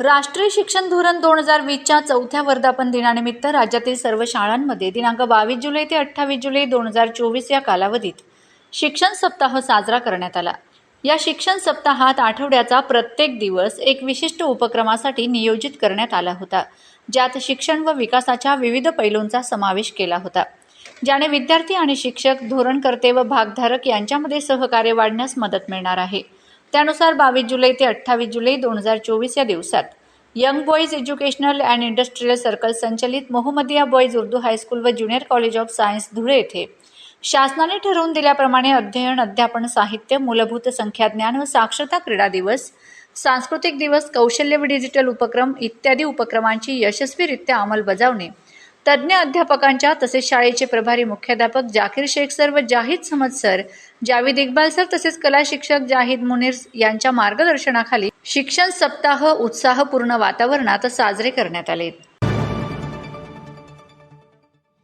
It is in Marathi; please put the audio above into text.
राष्ट्रीय शिक्षण धोरण दोन हजार वीसच्या चौथ्या वर्धापन दिनानिमित्त राज्यातील सर्व शाळांमध्ये दिनांक बावीस जुलै ते अठ्ठावीस जुलै दोन हजार चोवीस या कालावधीत शिक्षण सप्ताह साजरा करण्यात आला. या शिक्षण सप्ताहात आठवड्याचा प्रत्येक दिवस एक विशिष्ट उपक्रमासाठी नियोजित करण्यात आला होता. ज्यात शिक्षण व विकासाच्या विविध पैलूंचा समावेश केला होता. ज्याने विद्यार्थी आणि शिक्षक धोरणकर्ते व भागधारक यांच्यामध्ये सहकार्य वाढण्यास मदत मिळणार आहे. त्यानुसार बावीस जुलै ते अठ्ठावीस जुलै दोन हजार चोवीस या दिवसात young boys educational and industrial circle संचलित Mohammadiya boys Urdu high school व junior college of science Dhule येथे शासनाने ठरवून दिल्याप्रमाणे अध्ययन अध्यापन साहित्य मूलभूत संख्याज्ञान व साक्षरता क्रीडा दिवस सांस्कृतिक दिवस कौशल्य व डिजिटल उपक्रम इत्यादी उपक्रमांची यशस्वीरित्या अंमलबजावणी तज्ज्ञ अध्यापकांच्या तसेच शाळेचे प्रभारी मुख्याध्यापक जाकीर शेख सर व जाहीद समद सर जावीद इक्बाल सर तसेच कला शिक्षक जाहीद मुनीर यांच्या मार्गदर्शनाखाली शिक्षण सप्ताह उत्साहपूर्ण वातावरणात साजरे करण्यात आले.